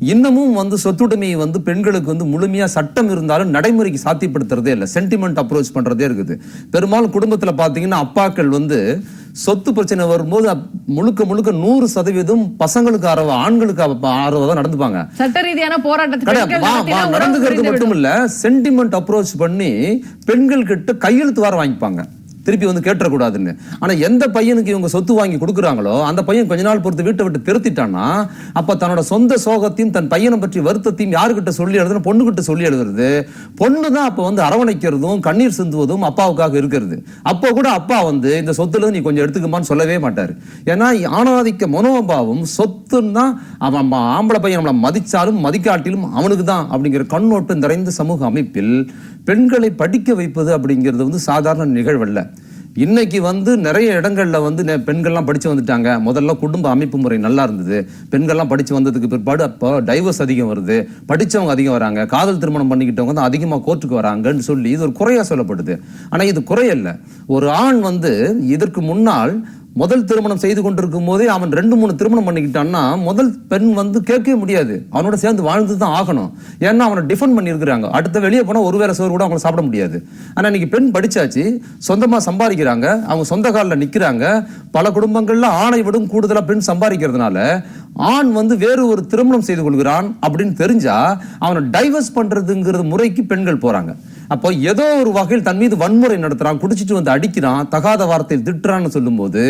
இன்னமும் வந்து சொத்துடைமை வந்து பெண்களுக்கு வந்து முழுமையா சட்டம் இருந்தாலும் நடைமுறைக்கு சாத்தியப்படுத்துறதே இல்லை. சென்டிமெண்ட் அப்ரோச் பண்றதே இருக்குது. பெரும்பாலும் குடும்பத்துல பாத்தீங்கன்னா அப்பாக்கள் வந்து சொத்து பிரச்சனை வரும்போது முழுக்க முழுக்க நூறு சதவீதம் பசங்களுக்கு ஆரவ ஆண்களுக்கு ஆர்வம் தான் நடந்துப்பாங்க. சட்ட ரீதியான போராட்டத்துக்கு நடந்துக்கிறது மட்டும். இல்ல. சென்டிமெண்ட் அப்ரோச் பண்ணி பெண்கள் கிட்ட கையெழுத்து வர வாங்கிப்பாங்க. திருப்பி வந்து கேட்டக்கூடாதுன்னு ஆனால் எந்த பையனுக்கு இவங்க சொத்து வாங்கி கொடுக்குறாங்களோ அந்த பையன் கொஞ்ச நாள் பொறுத்து வீட்டை விட்டு திருத்திட்டான்னா அப்போ தன்னோட சொந்த சோகத்தையும் தன் பையனை பற்றி வருத்தத்தையும் யாருக்கிட்ட சொல்லி எழுதுன்னு பொண்ணுகிட்ட சொல்லி எழுதுறது. பொண்ணு தான் அப்போ வந்து அரவணைக்கிறதும் கண்ணீர் சிந்துவதும் அப்பாவுக்காக இருக்கிறது. அப்போ கூட அப்பா வந்து இந்த சொத்துல நீ கொஞ்சம் எடுத்துக்குமான்னு சொல்லவே மாட்டார். ஏன்னா ஆணாதிக்க மனோபாவம் சொத்துன்னா அவன் ம- ஆம்பளை பையன் நம்மளை மதிச்சாலும் மதிக்காட்டிலும் அவனுக்கு தான் அப்படிங்கிற கண்ணோட்டம் நிறைந்த சமூக அமைப்பில் பெண்களை படிக்க வைப்பது அப்படிங்கிறது வந்து சாதாரண நிகழ்வல்ல. இன்னைக்கு வந்து நிறைய இடங்களில் வந்து நெ- பெண்கள்லாம் படித்து வந்துட்டாங்க. முதல்ல குடும்ப அமைப்பு முறை நல்லா இருந்தது. பெண்கள்லாம் படித்து வந்ததுக்கு பிற்பாடு அப்போ டைவர்ஸ் அதிகம் வருது. படித்தவங்க அதிகம் வராங்க. காதல் திருமணம் பண்ணிக்கிட்டவங்க தான் அதிகமாக கோர்ட்டுக்கு வராங்கன்னு சொல்லி இது ஒரு குறையா சொல்லப்படுது. ஆனால் இது குறையல்ல. ஒரு ஆண் வந்து இதற்கு முன்னால் முதல் திருமணம் செய்து கொண்டிருக்கும் போதே அவன் ரெண்டு மூணு திருமணம் பண்ணிக்கிட்டான்னா முதல் பெண் வந்து கேட்கவே முடியாது. அவனோட சேர்ந்து வாழ்ந்து தான் ஆகணும். ஏன்னா அவனை டிஃபெண்ட் பண்ணியிருக்கிறாங்க. அடுத்த வெளியே போனால் ஒரு வேளை சோறு கூட அவங்கள சாப்பிட முடியாது. ஆனால் இன்னைக்கு பெண் படிச்சாச்சு சொந்தமாக சம்பாதிக்கிறாங்க அவங்க சொந்த காலில் நிற்கிறாங்க பல குடும்பங்களில் ஆணை விடும் கூடுதலாக பெண் சம்பாதிக்கிறதுனால ஆண் வந்து வேறு ஒரு திருமணம் செய்து கொள்கிறான் அப்படின்னு தெரிஞ்சா அவனை டைவர்ஸ் பண்ணுறதுங்கிறது முறைக்கு பெண்கள் போகிறாங்க அப்போ ஏதோ ஒரு வகையில் தன் மீது வன்முறை நடத்துறான் குடிச்சிட்டு வந்து அடிக்கிறான் தகாத வார்த்தையில் திட்டுறான்னு சொல்லும்போது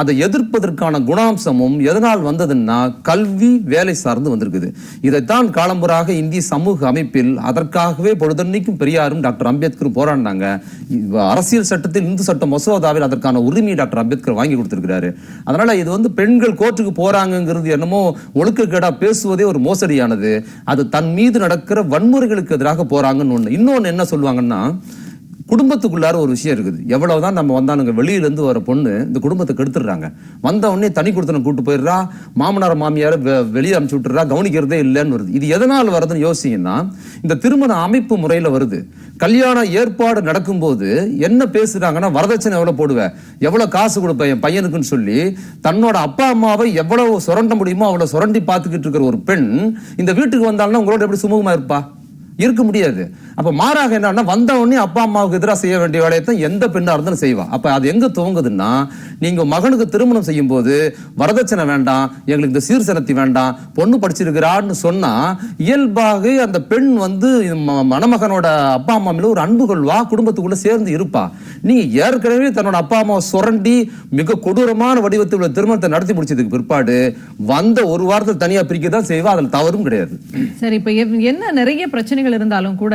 அதை எதிர்ப்பதற்கான குணாம்சமும் எதனால் வந்ததுன்னா கல்வி வேலை சார்ந்து வந்திருக்குது. இதைத்தான் காலம்புறாக இந்திய சமூக அமைப்பில் அதற்காகவே பொழுதன்னைக்கும் பெரியாரும் டாக்டர் அம்பேத்கர் போராடினாங்க. அரசியல் சட்டத்தில் இந்து சட்ட மசோதாவில் அதற்கான உரிமையை டாக்டர் அம்பேத்கர் வாங்கி கொடுத்திருக்கிறாரு. அதனால இது வந்து பெண்கள் கோர்ட்டுக்கு போறாங்கிறது என்னமோ ஒழுக்கக்கேடா பேசுவதே ஒரு மோசடியானது. அது தன் மீது நடக்கிற வன்முறைகளுக்கு எதிராக போறாங்கன்னு ஒன்று இன்னொன்னு என்ன சொல்ல சொல்லுவாங்கன்னா குடும்பத்துக்குள்ளார ஒரு விஷயம் இருக்குது. எவ்வளவுதான் நம்ம வந்தானுங்க வெளியில இருந்து வர பொண்ணு இந்த குடும்பத்தை கெடுத்துடுறாங்க. வந்த உடனே தனி கொடுத்தனை கூட்டு போயிடுறா மாமனார் மாமியார வெளியே அனுப்பிச்சு விட்டுறா கவனிக்கிறதே இல்லைன்னு வருது. இது எதனால் வருதுன்னு யோசிங்கன்னா இந்த திருமண அமைப்பு முறையில வருது. கல்யாண ஏற்பாடு நடக்கும்போது என்ன பேசுறாங்கன்னா வரதட்சணை எவ்வளவு போடுவேன் எவ்வளவு காசு கொடுப்பேன் என் பையனுக்குன்னு சொல்லி தன்னோட அப்பா அம்மாவை எவ்வளவு சுரண்ட முடியுமோ அவ்வளவு சுரண்டி பார்த்துக்கிட்டு இருக்கிற ஒரு பெண் இந்த வீட்டுக்கு வந்தாலும் உங்களோட எப்படி சுமூகமாக இருப்பா? இருக்க முடியாது. அப்ப மாறாக என்னன்னா வந்த உடனே அப்பா அம்மாவுக்கு எதிராக செய்ய வேண்டிய வேலையை தான் எந்த பெண்ணா இருந்தாலும் செய்வா. அப்ப அது எங்க துவங்குதுன்னா நீங்க மகனுக்கு திருமணம் செய்யும் போது வரதட்சணை வேண்டாம் எங்களுக்கு இந்த சீர்சனத்தி வேண்டாம் பொண்ணு படிச்சிருக்கிறான்னு சொன்னா இயல்பாக அந்த பெண் வந்து ம- மணமகனோட அப்பா அம்மா மேல ஒரு அன்பு கொள்வா குடும்பத்துக்குள்ள சேர்ந்து இருப்பா. நீங்க ஏற்கனவே தன்னோட அப்பா அம்மாவை சுரண்டி மிக கொடூரமான வடிவத்தில் உள்ள திருமணத்தை நடத்தி முடிச்சதுக்கு பிற்பாடு வந்த ஒரு வாரத்தில் தனியா பிரிக்க தான் செய்வா அதில் தவறும் கிடையாது. சரி இப்ப என்ன நிறைய பிரச்சனைகள் இருந்தாலும் கூட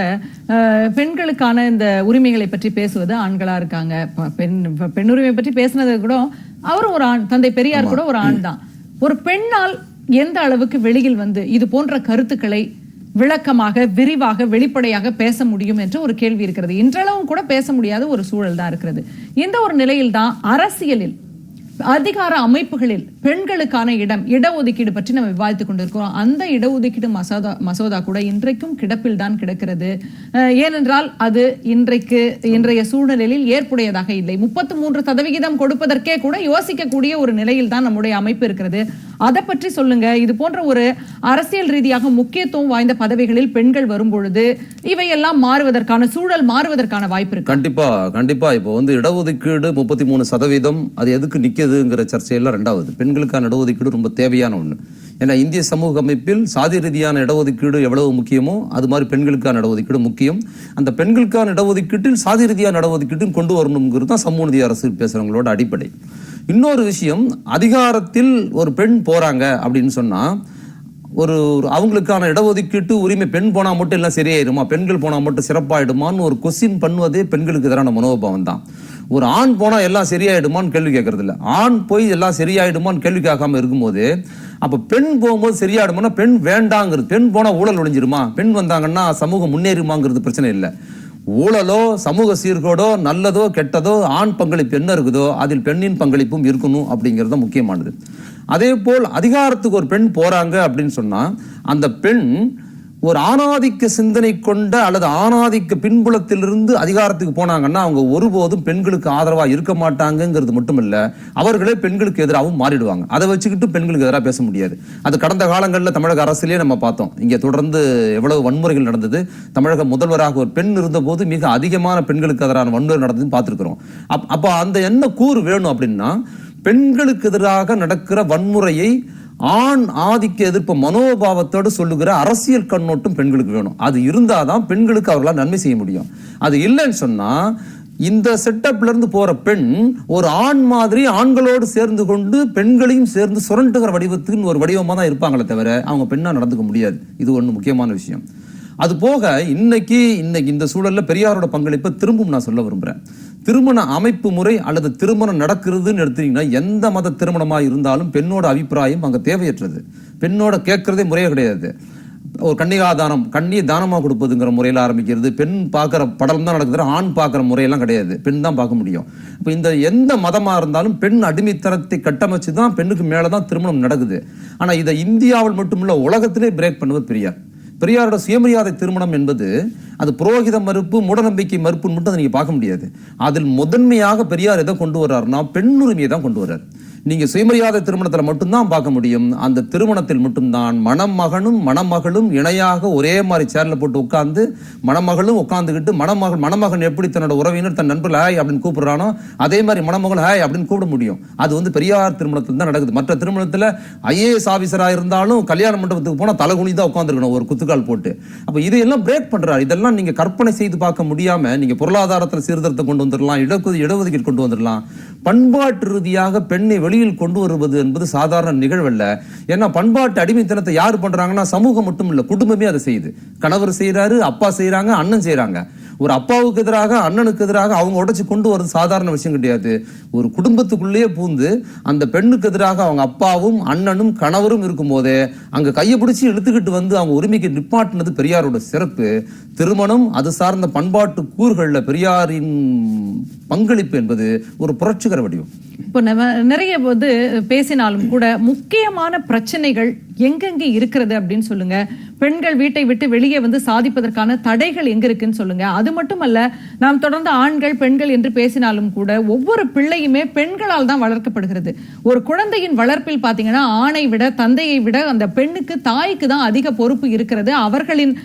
பெண்களுக்கான இந்த உரிமைகளை பற்றி பேசுவது ஆண்களா இருக்காங்க. பெண் ப- பெண் உரிமை பற்றி பேசினது கூட அவரும் ஒரு ஆண் தந்தை பெரியார் கூட ஒரு ஆண் தான். ஒரு பெண்ணால் எந்த அளவுக்கு வெளியில் வந்து இது போன்ற கருத்துக்களை விளக்கமாக விரிவாக வெளிப்படையாக பேச முடியும் என்ற ஒரு கேள்வி இருக்கிறது. இன்றளவும் கூட பேச முடியாத ஒரு சூழல் தான் இருக்கிறது. இந்த ஒரு நிலையில் தான் அரசியலில் அதிகார அமைப்புகளில் பெண்களுக்கான இடம் இடஒதுக்கீடு பற்றி நம்ம விவாதித்துக் கொண்டிருக்கிறோம். அந்த இடஒதுக்கீடு மசோதா மசோதா கூட இன்றைக்கும் கிடப்பில் தான் கிடக்கிறது. ஏனென்றால் அது இன்றைக்கு இன்றைய சூழ்நிலையில் ஏற்புடையதாக இல்லை. முப்பத்தி மூன்று சதவிகிதம் கொடுப்பதற்கே கூட யோசிக்கக்கூடிய ஒரு நிலையில் தான் நம்முடைய அமைப்பு இருக்கிறது. அதை பற்றி சொல்லுங்க. இது போன்ற ஒரு அரசியல் ரீதியாக முக்கியத்துவம் வாய்ந்த பதவிகளில் பெண்கள் வரும் பொழுது இவையெல்லாம் மாறுவதற்கான சூழல் மாறுவதற்கான வாய்ப்பு இருக்கு? கண்டிப்பா கண்டிப்பா. இப்போ வந்து இடஒதுக்கீடு முப்பத்தி மூணு சதவீதம் அது எதுக்கு நிக்குதுங்கிற சர்ச்சையெல்லாம் ரெண்டாவது. பெண் பெண்களுக்கான இடஒதுக்கீடு ரொம்ப தேவையான ஒன்று ஏன்னா இந்திய சமூக அமைப்பில் சாதி ரீதியான இடஒதுக்கீடு எவ்வளவு முக்கியமோ அது மாதிரி பெண்களுக்கான இடஒதுக்கீடு முக்கியம். அந்த பெண்களுக்கான இடஒதுக்கீட்டில் சாதி ரீதியான இடஒதுக்கீட்டும் கொண்டு வரணுங்கிறது தான் சமூகநீதி அரசு பேசுகிறவங்களோட அடிப்படை. இன்னொரு விஷயம் அதிகாரத்தில் ஒரு பெண் போறாங்க அப்படின்னு சொன்னா ஒரு ஒரு அவங்களுக்கான இடஒதுக்கீட்டு உரிமை பெண் போனால் மட்டும் எல்லாம் சரியாயிருமா? பெண்கள் போனால் மட்டும் சிறப்பாயிடுமான்னு ஒரு கொஸ்டின் பண்ணுவதே பெண்களுக்கு எதிரான மனோபாவம் தான். ஒரு ஆண் போனால் எல்லாம் சரியாயிடுமான்னு கேள்வி கேட்கறது இல்லை ஆண் போய் எல்லாம் சரியாயிடுமான்னு கேள்வி கேட்காம இருக்கும்போது அப்போ பெண் போகும்போது சரியாயிடுமானா பெண் வேண்டாங்கிறது பெண் போனால் ஊழல் ஒழிஞ்சிருமா? பெண் வந்தாங்கன்னா சமூகம் முன்னேறுமாங்கிறது பிரச்சனை இல்லை. ஊழலோ சமூக சீர்கோடோ நல்லதோ கெட்டதோ ஆண் பங்களிப்பு என்ன இருக்குதோ அதில் பெண்ணின் பங்களிப்பும் இருக்கணும் அப்படிங்கிறது தான் முக்கியமானது. அதே போல் அதிகாரத்துக்கு ஒரு பெண் போறாங்க அப்படின்னு சொன்னா அந்த பெண் ஒரு ஆணாதிக்க சிந்தனை கொண்ட அல்லது ஆணாதிக்க பின்புலத்திலிருந்து அதிகாரத்துக்கு போனாங்கன்னா அவங்க ஒருபோதும் பெண்களுக்கு ஆதரவாக இருக்க மாட்டாங்கங்கிறது மட்டும் அவர்களே பெண்களுக்கு எதிராகவும் மாறிடுவாங்க. அதை வச்சுக்கிட்டு பெண்களுக்கு எதிராக பேச முடியாது. அது கடந்த காலங்களில் தமிழக அரசிலே நம்ம பார்த்தோம். இங்கே தொடர்ந்து எவ்வளவு வன்முறைகள் நடந்தது. தமிழக முதல்வராக ஒரு பெண் இருந்தபோது மிக அதிகமான பெண்களுக்கு எதிரான வன்முறை நடந்ததுன்னு பார்த்துருக்குறோம். அப் அப்போ அந்த என்ன கூறு வேணும் அப்படின்னா பெண்களுக்கு எதிராக நடக்கிற வன்முறையை ஆண் ஆதிக்க எதிர்ப்பு மனோபாவத்தோடு சொல்லுகிற அரசியல் கண்ணோட்டம் பெண்களுக்கு வேணும். அது இருந்தாதான் பெண்களுக்கு அவர்களால் நன்மை செய்ய முடியும். அது இல்லைன்னு சொன்னா இந்த செட்டப்ல இருந்து போற பெண் ஒரு ஆண் மாதிரி ஆண்களோடு சேர்ந்து கொண்டு பெண்களையும் சேர்ந்து சுரண்டுகிற வடிவத்துக்கு ஒரு வடிவமா தான் இருப்பாங்களே தவிர அவங்க பெண்ணா நடந்துக்க முடியாது. இது ஒன்று முக்கியமான விஷயம். அது போக இன்னைக்கு இன்னைக்கு இந்த சூழல்ல பெரியாரோட பங்களிப்பை திரும்பவும் நான் சொல்ல விரும்புறேன். திருமண அமைப்பு முறை அல்லது திருமணம் நடக்கிறதுன்னு எடுத்தீங்கன்னா எந்த மத திருமணமாக இருந்தாலும் பெண்ணோட அபிப்பிராயம் அங்கே தேவையற்றது. பெண்ணோட கேட்கறதே முறையே கிடையாது. ஒரு கன்னிகாதானம் கண்ணியை தானமாக கொடுப்பதுங்கிற முறையில் ஆரம்பிக்கிறது. பெண் பார்க்குற படம் தான் நடக்குது ஆண் பார்க்குற முறையெல்லாம் கிடையாது. பெண் தான் பார்க்க முடியும். இப்போ இந்த எந்த மதமாக இருந்தாலும் பெண் அடிமைத்தனத்தை கட்டமைச்சு தான் பெண்ணுக்கு மேலே தான் திருமணம் நடக்குது. ஆனால் இதை இந்தியாவில் மட்டுமில்ல உலகத்திலே பிரேக் பண்ணுவது பெரியார். பெரியாரோட சுயமரியாதை திருமணம் என்பது அது புரோகித மறுப்பு மூடநம்பிக்கை மறுப்புன்னு மட்டும் அதை நீங்கள் பார்க்க முடியாது. அதில் முதன்மையாக பெரியார் எதை கொண்டு வர்றாருன்னா பெண்ணுரிமையை தான் கொண்டு வர்றார். நீங்கள் சுயமரியாதை திருமணத்தில் மட்டும்தான் பார்க்க முடியும். அந்த திருமணத்தில் மட்டும்தான் மணமகனும் மணமகளும் இணையாக ஒரே மாதிரி சேரில் போட்டு உட்காந்து மணமகளும் உட்காந்துக்கிட்டு மணமகள் மணமகன் எப்படி தன்னோட உறவினர் தன் நண்பர்கள் ஹாய் அப்படின்னு கூப்பிடுறானோ அதே மாதிரி மணமகள் ஹாய் அப்படின்னு கூப்பிட முடியும். அது வந்து பெரியார் திருமணத்தில் தான் நடக்குது. மற்ற திருமணத்தில் ஐஏஎஸ் ஆஃபீஸராக இருந்தாலும் கல்யாண மண்டபத்துக்கு போனால் தலைகுனி தான் உட்காந்துருக்கணும் ஒரு குத்துக்கால் போட்டு. அப்போ இதையெல்லாம் பிரேக் பண்ணுறாரு இதெல்லாம் நீங்கள் கற்பனை செய்து பார்க்க முடியாமல் நீங்கள் பொருளாதாரத்தில் சீர்திருத்தம் கொண்டு வந்துடலாம் இடஒதுக்கீடு கொண்டு வந்துடலாம் பண்பாட்டு ரீதியாக பெண்ணை வெளி வழியில் கொண்டு வருவது என்பது சாதாரண நிகழ்வல்ல. ஏன்னா பண்பாட்டு அடிமைத்தனத்தை யார் பண்றாங்கன்னா சமூகம் மட்டும் இல்ல குடும்பமே அதை செய்யுது. கணவர் செய்யறாரு அப்பா செய்யறாங்க அண்ணன் செய்யறாங்க ஒரு அப்பாவுக்கு எதிராக அண்ணனுக்கு எதிராக அவங்க உடச்சி கொண்டு வர்றது சாதாரண விஷயம் கிடையாது. ஒரு குடும்பத்துக்குள்ளேயே பூந்து அந்த பெண்ணுக்கு எதிராக அவங்க அப்பாவும் அண்ணனும் கணவரும் இருக்கும்போதே அங்கே கையை பிடிச்சி இழுத்துக்கிட்டு வந்து அவங்க உரிமைக்கு நிப்பாட்டினது பெரியாரோட சிறப்பு. திருமணம் அது சார்ந்த பண்பாட்டு கூறுகளில் பெரியாரின் பங்களிப்பு என்பது ஒரு புரட்சிகர வடிவம். இப்போ நம்ம நிறைய வந்து பேசினாலும் கூட முக்கியமான பிரச்சனைகள் எங்கெங்க இருக்கிறது அப்படின்னு சொல்லுங்க. பெண்கள் வீட்டை விட்டு வெளியே வந்து சாதிப்பதற்கான தடைகள் எங்க இருக்குன்னு சொல்லுங்க. அது மட்டுமல்ல நாம் தொடர்ந்து ஆண்கள் பெண்கள் என்று பேசினாலும் கூட ஒவ்வொரு பிள்ளையுமே பெண்களால் தான் வளர்க்கப்படுகிறது. ஒரு குழந்தையின் வளர்ப்பில் பாத்தீங்கன்னா ஆணை விட தந்தையை விட அந்த பெண்ணுக்கு தாய்க்கு தான் அதிக பொறுப்பு இருக்கிறது. அவர்களின்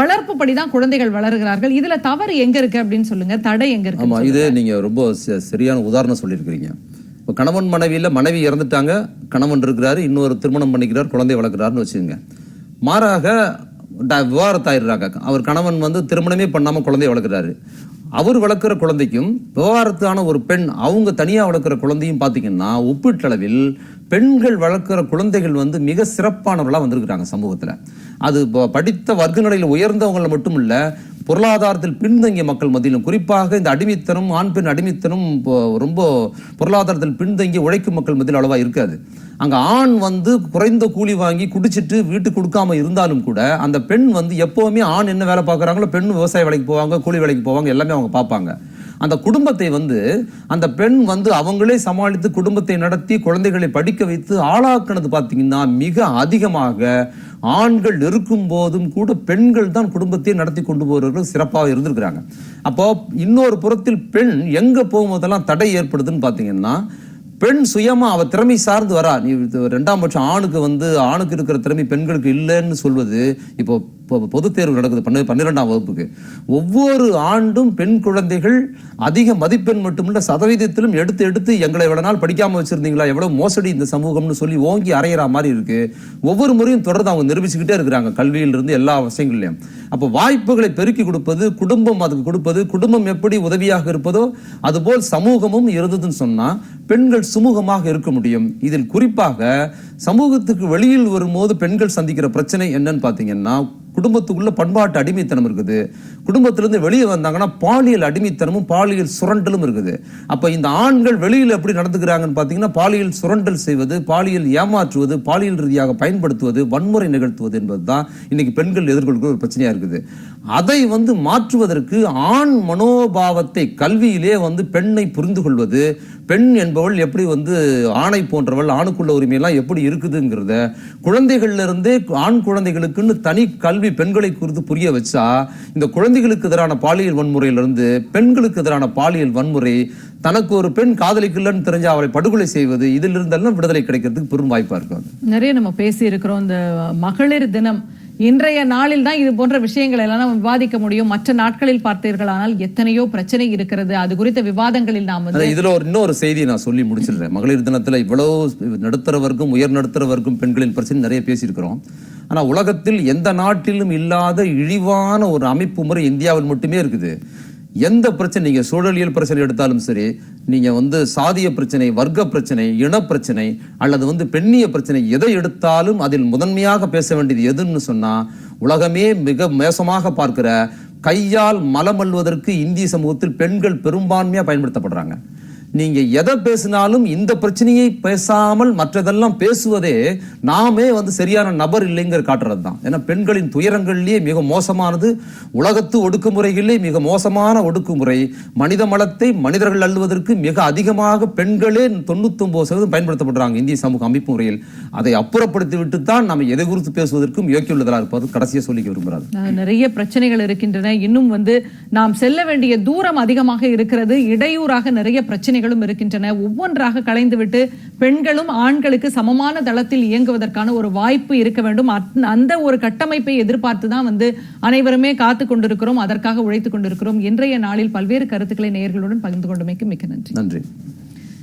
வளர்ப்பு படிதான் குழந்தைகள் வளர்கிறார்கள். இதுல தவறு எங்க இருக்கு அப்படின்னு சொல்லுங்க. தடை எங்க இருக்கு இது நீங்க ரொம்ப சரியான உதாரணம் சொல்லியிருக்கிறீங்க. இப்போ கணவன் மனைவியில் மனைவி இறந்துட்டாங்க கணவன் இருக்கிறாரு இன்னொரு திருமணம் பண்ணிக்கிறார் குழந்தை வளர்க்குறாருன்னு வச்சுக்கோங்க. மாறாக ட- விவாகரத்தாயிடுறாங்க. அவர் கணவன் வந்து திருமணமே பண்ணாமல் குழந்தைய வளர்க்குறாரு. அவர் வளர்க்குற குழந்தைக்கும் விவகாரத்தான ஒரு பெண் அவங்க தனியாக வளர்க்குற குழந்தையும் பார்த்தீங்கன்னா ஒப்பீட்டளவில் பெண்கள் வளர்க்குற குழந்தைகள் வந்து மிக சிறப்பானவர்களாக வந்திருக்கிறாங்க சமூகத்தில். அது இப்போ படித்த வர்க்க நிலையில் உயர்ந்தவங்களை மட்டும் இல்லை பொருளாதாரத்தில் பின்தங்கிய மக்கள் மத்தியிலும் குறிப்பாக இந்த அடிமைத்தனம் ஆண் பெண் அடிமைத்தனம் ரொம்ப பொருளாதாரத்தில் பின்தங்கிய உழைக்கும் மக்கள் மத்தியில் அளவாக இருக்காது. அங்கே ஆண் வந்து குறைந்த கூலி வாங்கி குடிச்சிட்டு வீட்டுக்கு கொடுக்காம இருந்தாலும் கூட அந்த பெண் வந்து எப்போவுமே ஆண் என்ன வேலை பார்க்குறாங்களோ பெண் விவசாய வேலைக்கு போவாங்க கூலி வேலைக்கு போவாங்க எல்லாமே அவங்க பார்ப்பாங்க. அந்த குடும்பத்தை வந்து அந்த பெண் வந்து அவங்களே சமாளித்து குடும்பத்தை நடத்தி குழந்தைகளை படிக்க வைத்து ஆளாக்குனது பார்த்தீங்கன்னா மிக அதிகமாக ஆண்கள் இருக்கும் போதும் கூட பெண்கள் தான் குடும்பத்தை நடத்தி கொண்டு போகிறவர்கள் சிறப்பாக இருந்திருக்கிறாங்க. அப்போ இன்னொரு புறத்தில் பெண் எங்க போகும்போதெல்லாம் தடை ஏற்படுதுன்னு பார்த்தீங்கன்னா பெண் சுயமா அவ திறமை சார்ந்து வரா. நீ இது ரெண்டாம் பட்சம் ஆணுக்கு வந்து ஆணுக்கு இருக்கிற திறமை பெண்களுக்கு இல்லைன்னு சொல்வது இப்போ இப்போ பொதுத் தேர்வு நடக்குது பன்னிரெண்டாம் வகுப்புக்கு. ஒவ்வொரு ஆண்டும் பெண் குழந்தைகள் அதிக மதிப்பெண் மட்டுமில்ல சதவீதத்திலும் எடுத்து எடுத்து எங்களை எவ்வளோ நாள் படிக்காமல் வச்சுருந்தீங்களா? எவ்வளோ மோசடி இந்த சமூகம்னு சொல்லி ஓங்கி அறையிற மாதிரி இருக்கு. ஒவ்வொரு முறையும் தொடர்ந்து அவங்க நிரூபிச்சுக்கிட்டே இருக்கிறாங்க கல்வியிலிருந்து எல்லா விஷயங்கள்லயும் அப்போ வாய்ப்புகளை பெருக்கி கொடுப்பது குடும்பம் அதுக்கு கொடுப்பது குடும்பம் எப்படி உதவியாக இருப்பதோ அதுபோல் சமூகமும் இருந்ததுன்னு சொன்னால் பெண்கள் சுமூகமாக இருக்க முடியும். இதில் குறிப்பாக சமூகத்துக்கு வெளியில் வரும்போது பெண்கள் சந்திக்கிற பிரச்சனை என்னன்னு பார்த்தீங்கன்னா குடும்பத்துக்குள்ள பண்பாட்டு அடிமைத்தனம் இருக்குது. குடும்பத்திலிருந்து வெளியே வந்தாங்கன்னா பாலியல் அடிமைத்தனமும் பாலியல் சுரண்டலும் இருக்குது. அப்போ இந்த ஆண்கள் வெளியில் எப்படி நடந்துக்கிறாங்கன்னு பார்த்தீங்கன்னா பாலியல் சுரண்டல் செய்வது பாலியல் ஏமாற்றுவது பாலியல் ரீதியாக பயன்படுத்துவது வன்முறை நிகழ்த்துவது என்பது தான் இன்னைக்கு பெண்கள் எதிர்கொள்கிற ஒரு பிரச்சனையாக இருக்குது. அதை வந்து மாற்றுவதற்கு ஆண் மனோபாவத்தை கல்வியிலே வந்து பெண்ணை புரிந்து கொள்வது பெண் என்பவள் எப்படி வந்து ஆணை போன்றவள் ஆணுக்குள்ள உரிமையெல்லாம் எப்படி இருக்குதுங்கிறத குழந்தைகள்ல இருந்தே ஆண் குழந்தைகளுக்குன்னு தனி கல்வி பெண்களை குறித்து புரிய வச்சா இந்த குழந்தைகளுக்கு எதிரான பாலியல் வன்முறையிலிருந்து பெண்களுக்கு எதிரான பாலியல் வன்முறை தனக்கு ஒரு பெண் காதலிக்கலன்னு தெரிஞ்ச அவளை படுகொலை செய்வது இதிலிருந்தெல்லாம் விடுதலை கிடைக்கிறதுக்கு பெரும் வாய்ப்பாக இருக்கும். நிறைய நம்ம பேசி இருக்கிறோம் இந்த மகளிர் தினம் இன்றைய நாளில் தான் இது போன்ற விஷயங்களை எல்லாம் நம்ம விவாதிக்க முடியும். மற்ற நாட்களில் பார்த்தீர்களானால் எத்தனையோ பிரச்சனை இருக்கிறது. அது குறித்த விவாதங்களில் நாம் வந்து இதுல ஒரு இன்னொரு செய்தி நான் சொல்லி முடிச்சிடுறேன். மகளிர் தினத்துல இவ்வளவு நடுத்தர வர்க்கம் உயர் நடுத்தர வர்க்கம் பெண்களின் பிரச்சனை நிறைய பேசியிருக்கிறோம். ஆனா உலகத்தில் எந்த நாட்டிலும் இல்லாத இழிவான ஒரு அமைப்பு முறை இந்தியாவில் மட்டுமே இருக்குது. எந்த பிரச்சனை நீங்கள் சூழலியல் பிரச்சனை எடுத்தாலும் சரி நீங்கள் வந்து சாதிய பிரச்சனை வர்க்க பிரச்சனை இனப்பிரச்சனை அல்லது வந்து பெண்ணிய பிரச்சனை எதை எடுத்தாலும் அதில் முதன்மையாக பேச வேண்டியது எதுன்னு சொன்னால் உலகமே மிக மோசமாக பார்க்கிற கையால் மலம் இந்திய சமூகத்தில் பெண்கள் பெரும்பான்மையாக பயன்படுத்தப்படுறாங்க. நீங்க எதை பேசினாலும் இந்த பிரச்சனையை பேசாமல் மற்றதெல்லாம் பேசுவதே நாமே வந்து சரியான நபர் இல்லைங்கிற காட்டுறது தான் ஏன்னா பெண்களின் துயரங்கள்லேயே மிக மோசமானது உலகத்து ஒடுக்குமுறைகளிலே மிக மோசமான ஒடுக்குமுறை. மனித மலத்தை மனிதர்கள் அள்ளுவதற்கு மிக அதிகமாக பெண்களே தொண்ணூத்தொம்பது சதவீதம் பயன்படுத்தப்படுறாங்க இந்திய சமூக அமைப்பு முறையில். அதை அப்புறப்படுத்தி விட்டு தான் நம்ம எதை குறித்து பேசுவதற்கும் யோக்கியுள்ளதாக இருப்பது கடைசியை சொல்லிக்க விரும்புகிறார் நிறைய பிரச்சனைகள் இருக்கின்றன. இன்னும் வந்து நாம் செல்ல வேண்டிய தூரம் அதிகமாக இருக்கிறது. இடையூறாக நிறைய பிரச்சனைகள் பிரச்சனைகளும் இருக்கின்றன. ஒவ்வொன்றாக களைந்துவிட்டு பெண்களும் ஆண்களுக்கு சமமான தளத்தில் இயங்குவதற்கான ஒரு வாய்ப்பு இருக்க வேண்டும். அந்த ஒரு கட்டமைப்பை எதிர்பார்த்து தான் வந்து அனைவருமே காத்து கொண்டிருக்கிறோம் அதற்காக உழைத்துக் கொண்டிருக்கிறோம். இன்றைய நாளில் பல்வேறு கருத்துக்களை நேயர்களுடன் பகிர்ந்து கொண்டமைக்கு மிக்க நன்றி. நன்றி.